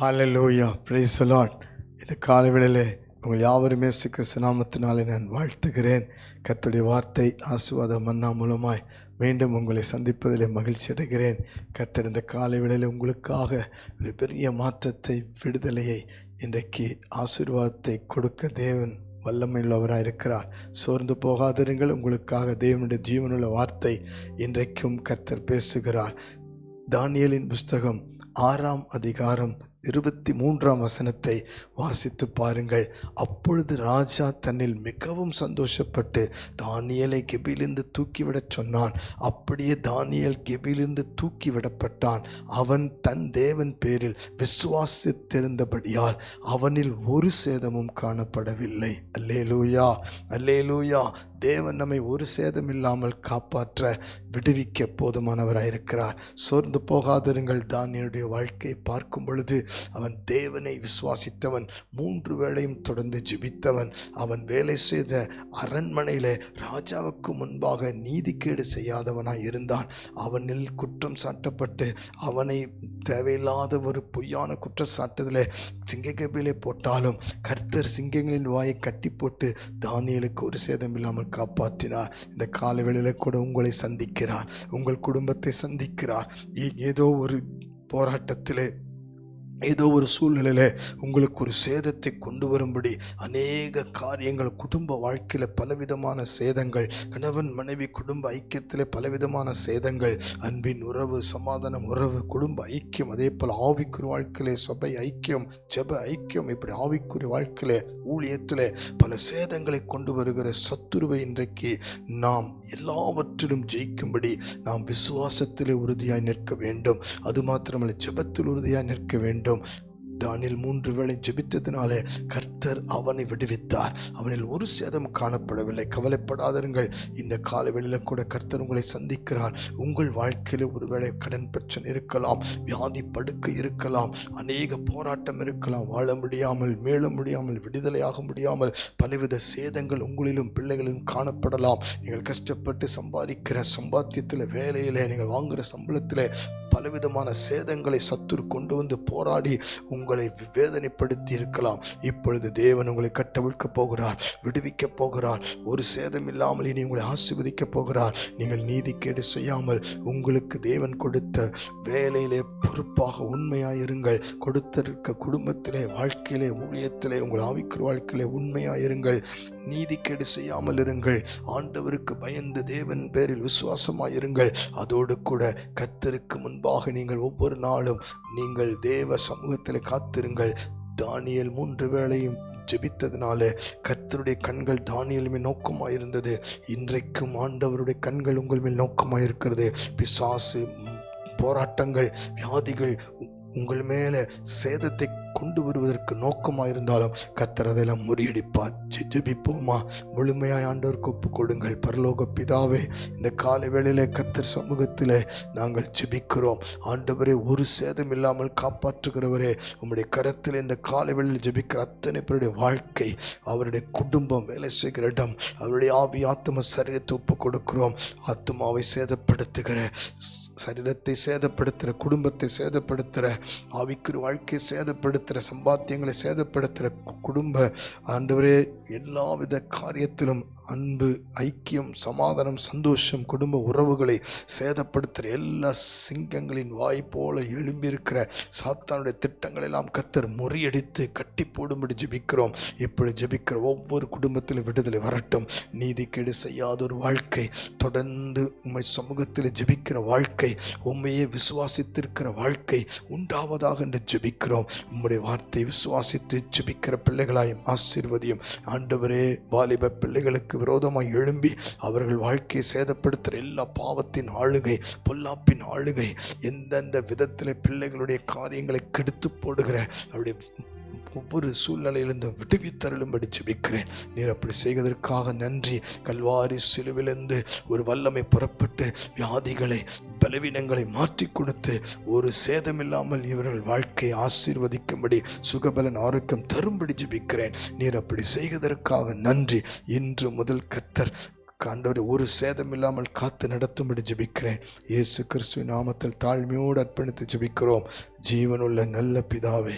Hallelujah praise the இந்த காலை உங்கள் யாவருமே கிறிஸ்து நாமத்தினாலே நான் வாழ்த்துகிறேன். கத்துடைய வார்த்தை ஆசுவாத மன்னா மூலமாய் மீண்டும் உங்களை சந்திப்பதில் மகிழ்ச்சி அடைகிறேன். கத்திருந்த இந்த காலை வேளையில் உங்களுக்காக ஒரு பெரிய மாற்றத்தை விடுதலையை இன்றைக்கு ஆசீர்வாதத்தை கொடுக்க தேவன் வல்லமையுள்ளவராக இருக்கிறார். சோர்ந்து போகாதிருங்கள். உங்களுக்காக தேவனுடைய ஜீவனுள்ள வார்த்தை இன்றைக்கும் கர்த்தர் பேசுகிறார். தானியலின் புஸ்தகம் ஆறாம் அதிகாரம் இருபத்தி மூன்றாம் வசனத்தை வாசித்து பாருங்கள். அப்பொழுது ராஜா தன்னில் மிகவும் சந்தோஷப்பட்டு தானியலை கெபிலிருந்து தூக்கிவிடச் சொன்னான். அப்படியே தானியல் கெபிலிருந்து தூக்கிவிடப்பட்டான். அவன் தன் தேவன் பேரில் விசுவாசித்திருந்தபடியால் அவனில் ஒரு சேதமும் காணப்படவில்லை. அல்லேலூயா அல்லேலூயா தேவன் நம்மை ஒரு சேதம் இல்லாமல் காப்பாற்ற விடுவிக்க போதுமானவராயிருக்கிறார் சோர்ந்து போகாதிருங்கள். என்னுடைய வாழ்க்கையை பார்க்கும் பொழுது அவன் தேவனை விசுவாசித்தவன் மூன்று வேளையும் தொடர்ந்து ஜிபித்தவன் அவன் வேலை செய்த அரண்மனையில் ராஜாவுக்கு முன்பாக நீதிக்கேடு செய்யாதவனாக இருந்தான். அவனில் குற்றம் சாட்டப்பட்டு அவனை தேவையில்லாத ஒரு பொய்யான குற்றச்சாட்டுதலே சிங்கக்கபிலே போட்டாலும் கர்த்தர் சிங்கங்களின் வாயை கட்டி போட்டு தானியலுக்கு ஒரு சேதம் இல்லாமல் காப்பாற்றினார். இந்த காலவேளையில் கூட உங்களை சந்திக்கிறார். உங்கள் குடும்பத்தை சந்திக்கிறார். ஏதோ ஒரு போராட்டத்திலே ஏதோ ஒரு சூழ்நிலையில் உங்களுக்கு ஒரு சேதத்தை கொண்டு வரும்படி அநேக காரியங்கள் குடும்ப வாழ்க்கையில் பலவிதமான சேதங்கள் கணவன் மனைவி குடும்ப ஐக்கியத்தில் பலவிதமான சேதங்கள் அன்பின் உறவு சமாதானம் உறவு குடும்ப ஐக்கியம் அதே போல் ஆவிக்குரிய வாழ்க்கையில் சபை ஐக்கியம் ஜெப ஐக்கியம் இப்படி ஆவிக்குரிய வாழ்க்கையில் ஊழியத்தில் பல சேதங்களை கொண்டு வருகிற சத்துருவை இன்றைக்கு நாம் எல்லாவற்றிலும் ஜெயிக்கும்படி நாம் விசுவாசத்தில் உறுதியாய் நிற்க வேண்டும். அது மாத்திரமல்ல ஜெபத்தில் உறுதியாய் நிற்க வேண்டும். தானில் மூன்று வேளை ஜெபித்ததினாலே கர்த்தர் அவனை விடுவித்தார். அவனில் ஒரு சேதம் காணப்படவில்லை. கவலைப்படாதருங்கள். இந்த காலவெளியில் கூட கர்த்தர் உங்களை சந்திக்கிறார். உங்கள் வாழ்க்கையில் ஒருவேளை கடன் பிரச்சனை இருக்கலாம் வியாதி படுக்கை இருக்கலாம் அநேக போராட்டம் இருக்கலாம். வாழ முடியாமல் மேல முடியாமல் விடுதலையாக முடியாமல் பலவித சேதங்கள் உங்களிலும் பிள்ளைகளிலும் காணப்படலாம். நீங்கள் கஷ்டப்பட்டு சம்பாதிக்கிற சம்பாத்தியத்தில் வேலையில் நீங்கள் வாங்குகிற சம்பளத்தில் பலவிதமான சேதங்களை சத்துரு கொண்டு வந்து போராடி உங்களை வேதனைப்படுத்தி இருக்கலாம். இப்பொழுது தேவன் உங்களை கட்டவிழ்க்க போகிறார் விடுவிக்கப் போகிறார். ஒரு சேதம் இல்லாமல் இனி உங்களை ஆசிர்வதிக்கப் போகிறார். நீங்கள் நீதிக்கேடு செய்யாமல் உங்களுக்கு தேவன் கொடுத்த வேலையிலே பொறுப்பாக உண்மையாயிருங்கள். கொடுத்திருக்க குடும்பத்திலே வாழ்க்கையிலே ஊழியத்திலே உங்கள் ஆவிக்குரிய வாழ்க்கையிலே உண்மையாயிருங்கள். நீதிக்கேடு செய்யாமல் இருங்கள். ஆண்டவருக்கு பயந்து தேவன் பேரில் விசுவாசமாயிருங்கள். அதோடு கூட கத்தருக்கு முன்பாக நீங்கள் ஒவ்வொரு நாளும் நீங்கள் தேவ சமூகத்தில் காத்திருங்கள். தானியல் மூன்று வேளையும் ஜெபித்ததுனால கர்த்தருடைய கண்கள் தானியல் மேல் நோக்கமாயிருந்தது. இன்றைக்கும் ஆண்டவருடைய கண்கள் உங்கள் மேல் நோக்கமாயிருக்கிறது. பிசாசு போராட்டங்கள் வியாதிகள் உ- உங்கள் மேலே சேதத்தை கொண்டு வருவதற்கு நோக்கமாக இருந்தாலும் கத்தர் அதெல்லாம் முறியடிப்பார். ஜிஜபிப்போமா முழுமையாய் ஆண்டவருக்கு ஒப்பு கொடுங்கள் பரலோக பிதாவே இந்த காலை வேளையில் கத்தர் சமூகத்தில் நாங்கள் ஜெபிக்கிறோம். ஆண்டவரே ஒரு சேதம் இல்லாமல் காப்பாற்றுகிறவரே உம்முடைய கரத்தில் இந்த காலை வேளையில் ஜெபிக்கிற அத்தனை பேருடைய வாழ்க்கை அவருடைய குடும்பம் வேலை செய்கிற இடம் அவருடைய ஆவி ஆத்ம சரீரத்தை ஒப்பு கொடுக்கிறோம் ஆத்மாவை சேதப்படுத்துகிற சரீரத்தை சேதப்படுத்துகிற குடும்பத்தை சேதப்படுத்துகிற ஆவிக்குரிய வாழ்க்கையை சேதப்படுத்த சேதப்படுத்துகிற சம்பாத்தியங்களை சேதப்படுத்துகிற குடும்ப ஆண்டவரே எல்லாவித காரியத்திலும் அன்பு ஐக்கியம் சமாதானம் சந்தோஷம் குடும்ப உறவுகளை சேதப்படுத்துகிற எல்லா சிங்கங்களின் வாய் போல எழும்பியிருக்கிற சாத்தானுடைய திட்டங்களை எல்லாம் கர்த்தர் முறியடித்து கட்டி போடும்படி ஜெபிக்கிறோம். இப்படி ஜெபிக்கிற ஒவ்வொரு குடும்பத்திலும் விடுதலை வரட்டும். நீதிக்கேடு செய்யாத ஒரு வாழ்க்கை தொடர்ந்து உண்மை சமூகத்தில் ஜெபிக்கிற வாழ்க்கை உண்மையே விசுவாசித்திருக்கிற வாழ்க்கை உண்டாவதாக என்று ஜெபிக்கிறோம். உம்முடைய வார்த்தை விசுவாசித்து ஜெபிக்கிற பிள்ளைகளாயும் ஆசீர்வதியும் ஆண்டவரே வாலிப பிள்ளைகளுக்கு விரோதமாய் எழும்பி அவர்கள் வாழ்க்கையை சேதப்படுத்துகிற எல்லா பாவத்தின் ஆளுகை பொல்லாப்பின் ஆளுகை எந்தெந்த விதத்தில் பிள்ளைகளுடைய காரியங்களை கெடுத்து போடுகிற அவருடைய ஒவ்வொரு சூழ்நிலையிலிருந்தும் விடுவித்தருளும்படி ஜெபிக்கிறேன். நீர் அப்படி செய்வதற்காக நன்றி. கல்வாரி சிலுவிலிருந்து ஒரு வல்லமை புறப்பட்டு வியாதிகளை பலவீனங்களை மாற்றி கொடுத்து ஒரு சேதமில்லாமல் இவர்கள் வாழ்க்கையை ஆசீர்வதிக்கும்படி சுகபலன் ஆரோக்கியம் தரும்படி ஜபிக்கிறேன். நீர் அப்படி செய்வதற்காக நன்றி. இன்று முதல் கர்த்தர் ஆண்டவரே ஒரு சேதம் இல்லாமல் காத்து நடத்தும்படி ஜபிக்கிறேன். இயேசு கிறிஸ்துவ நாமத்தில் தாழ்மையோடு அர்ப்பணித்து ஜபிக்கிறோம். ஜீவனுள்ள நல்ல பிதாவே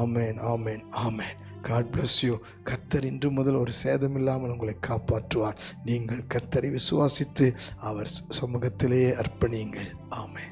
ஆமேன் ஆமேன் ஆமேன். காட் பிளஸ் யூ கர்த்தர் இன்று முதல் ஒரு சேதம் இல்லாமல் உங்களை காப்பாற்றுவார். நீங்கள் கர்த்தரை விசுவாசித்து அவர் சமூகத்திலேயே அர்ப்பணியுங்கள். ஆமே